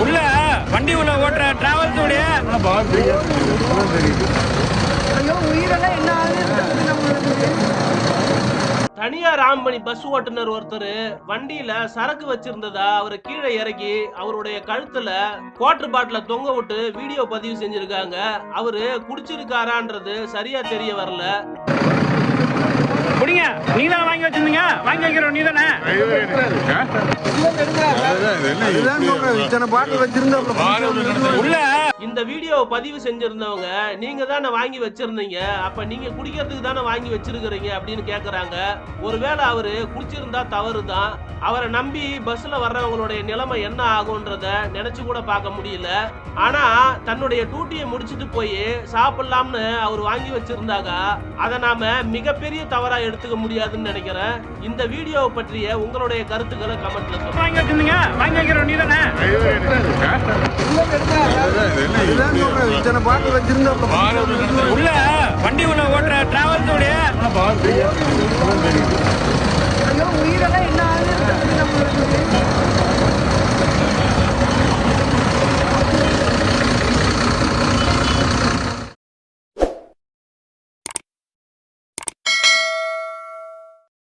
உள்ள வண்டி உள்ள ஓட்டுற டிராவல்ஸ் உடைய ஐயோ உயிரெல்லாம் என்ன ஆகுது? நம்மளுக்கு தனியார் ஆம்பனி பஸ் ஓட்டுநர் ஒருத்தர் வண்டியில சரக்கு வச்சிருந்ததா அவரை கீழே இறக்கி அவருடைய கழுத்துல குவாட்டர் பாட்டில தொங்க விட்டு வீடியோ பதிவு செஞ்சிருக்காங்க. அவரு குடிச்சிருக்காரான்றது சரியா தெரிய வரல. குடிங்க. நீ தானே வாங்கி வச்சிருந்தீங்க? வாங்கி வைக்கிறோம் நீ தானே இந்த வீடியோவை பதிவு செஞ்சிருந்தவங்க நீங்க தானே வாங்கி வச்சிருந்தீங்க. அப்ப நீங்க குடிக்கிறதுக்கு தானே வாங்கி வச்சிருக்கிறீங்க அப்படின்னு கேக்குறாங்க. ஒருவேளை அவரு குடிச்சிருந்தா தவறு தான் அவரை நம்பி பஸ்ல வர்றவங்களுடைய நிலைமை என்ன ஆகுன்றத நினைச்சு கூட பார்க்க முடியல. ஆனா தன்னுடைய டூட்டியை முடிச்சிட்டு போய் சாப்பிடலாம்னு அவர் வாங்கி வச்சிருந்தாங்க அதை நாம மிகப்பெரிய தவறா எடுத்துக்க முடியாதுன்னு நினைக்கிறேன். இந்த வீடியோவை பற்றிய உங்களுடைய கருத்துக்களை கமெண்ட்ல சொல்லுங்க. வாங்கி வைக்கிறோம் நீ தானே இத்தனை பாட்டில் வச்சிருந்தா உள்ள வண்டி உள்ள ஓட்டுற டிராவல்ஸ் உடைய உயிரெல்லாம்